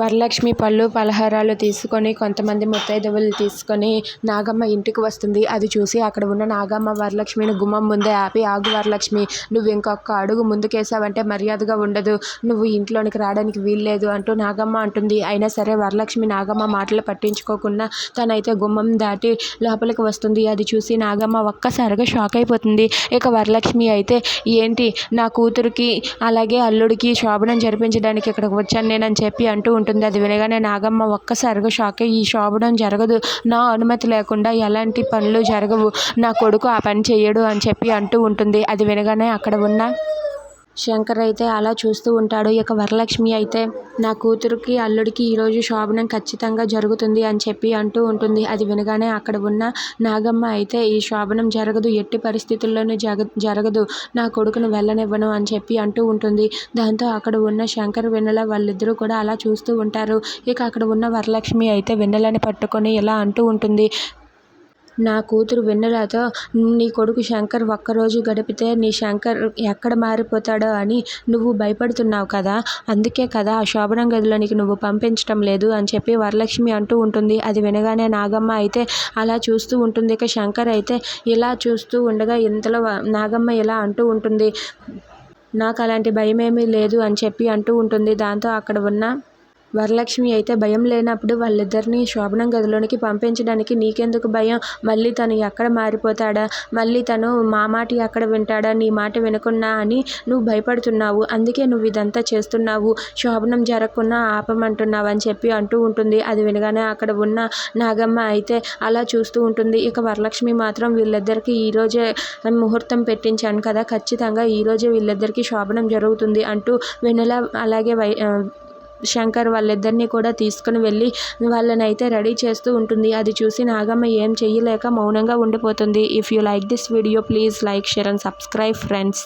వరలక్ష్మి పళ్ళు పలహారాలు తీసుకొని కొంతమంది ముత్తైదువులు తీసుకొని నాగమ్మ ఇంటికి వస్తుంది. అది చూసి అక్కడ ఉన్న నాగమ్మ వరలక్ష్మిని గుమ్మం ముందే ఆపి ఆగు వరలక్ష్మి నువ్వు ఇంకొక అడుగు ముందుకేసావంటే మర్యాదగా ఉండదు. నువ్వు ఇంట్లోనికి రావడానికి వీల్లేదు అంటూ నాగమ్మ అంటుంది. అయినా సరే వరలక్ష్మి నాగమ్మ మాటలు పట్టించుకోకుండా తనైతే గుమ్మం దాటి లోపలికి వస్తుంది. అది చూసి నాగమ్మ ఒక్కసారిగా షాక్ అయిపోతుంది. ఇక వరలక్ష్మి అయితే ఏంటి నా కూతురికి అలాగే అల్లుడికి శోభనం జరిపించడానికి ఇక్కడికి వచ్చాను నేనని చెప్పి అంటూ ఉంటుంది. అది వినగానే నాగమ్మ ఒక్కసారిగా షాక్ అయ్యి ఈ శోభనం జరగదు. నా అనుమతి లేకుండా ఎలాంటి పనులు జరగవు. నా కొడుకు ఆ పని చేయడు అని చెప్పి అంటూ ఉంటుంది. అది వినగానే అక్కడ ఉన్న శంకర్ అయితే అలా చూస్తూ ఉంటాడు. ఇక వరలక్ష్మి అయితే నా కూతురికి అల్లుడికి ఈరోజు శోభనం ఖచ్చితంగా జరుగుతుంది అని చెప్పి అంటూ ఉంటుంది. అది వినగానే అక్కడ ఉన్న నాగమ్మ అయితే ఈ శోభనం జరగదు ఎట్టి పరిస్థితుల్లోనూ జగ జరగదు నా కొడుకును వెళ్ళనివ్వను అని చెప్పి అంటూ ఉంటుంది. దాంతో అక్కడ ఉన్న శంకర్ వెన్నెల వాళ్ళిద్దరూ కూడా అలా చూస్తూ ఉంటారు. ఇక అక్కడ ఉన్న వరలక్ష్మి అయితే వెన్నెలని పట్టుకొని ఇలా అంటూ ఉంటుంది. నా కూతురు వెన్నెలతో నీ కొడుకు శంకర్ ఒక్కరోజు గడిపితే నీ శంకర్ ఎక్కడ మారిపోతాడో అని నువ్వు భయపడుతున్నావు కదా? అందుకే కదా ఆ శోభనం గదిలోనికి నువ్వు పంపించటం లేదు అని చెప్పి వరలక్ష్మి అంటూ ఉంటుంది. అది వినగానే నాగమ్మ అయితే అలా చూస్తూ ఉంటుంది. ఇక శంకర్ అయితే ఇలా చూస్తూ ఉండగా ఇంతలో నాగమ్మ ఇలా అంటూ ఉంటుంది. నాకు అలాంటి భయం ఏమీ లేదు అని చెప్పి అంటూ ఉంటుంది. దాంతో అక్కడ ఉన్న వరలక్ష్మి అయితే భయం లేనప్పుడు వాళ్ళిద్దరిని శోభనం గదిలోనికి పంపించడానికి నీకెందుకు భయం? మళ్ళీ తను ఎక్కడ మారిపోతాడా? మళ్ళీ తను మా మాట ఎక్కడ వింటాడా? నీ మాట వినకున్నా అని నువ్వు భయపడుతున్నావు. అందుకే నువ్వు ఇదంతా చేస్తున్నావు. శోభనం జరగకుండా ఆపమంటున్నావు అని చెప్పి అంటూ ఉంటుంది. అది వినగానే అక్కడ ఉన్న నాగమ్మ అయితే అలా చూస్తూ ఉంటుంది. ఇక వరలక్ష్మి మాత్రం వీళ్ళిద్దరికీ ఈరోజే ముహూర్తం పెట్టించాను కదా. ఖచ్చితంగా ఈరోజే వీళ్ళిద్దరికీ శోభనం జరుగుతుంది అంటూ వెన్నెల అలాగే వై శంకర్ వాళ్ళిద్దరిని కూడా తీసుకుని వెళ్ళి వాళ్ళని అయితే రెడీ చేస్తూ ఉంటుంది. అది చూసి నాగమ్మ ఏం చెయ్యలేక మౌనంగా ఉండిపోతుంది. If you like this video please like share and subscribe friends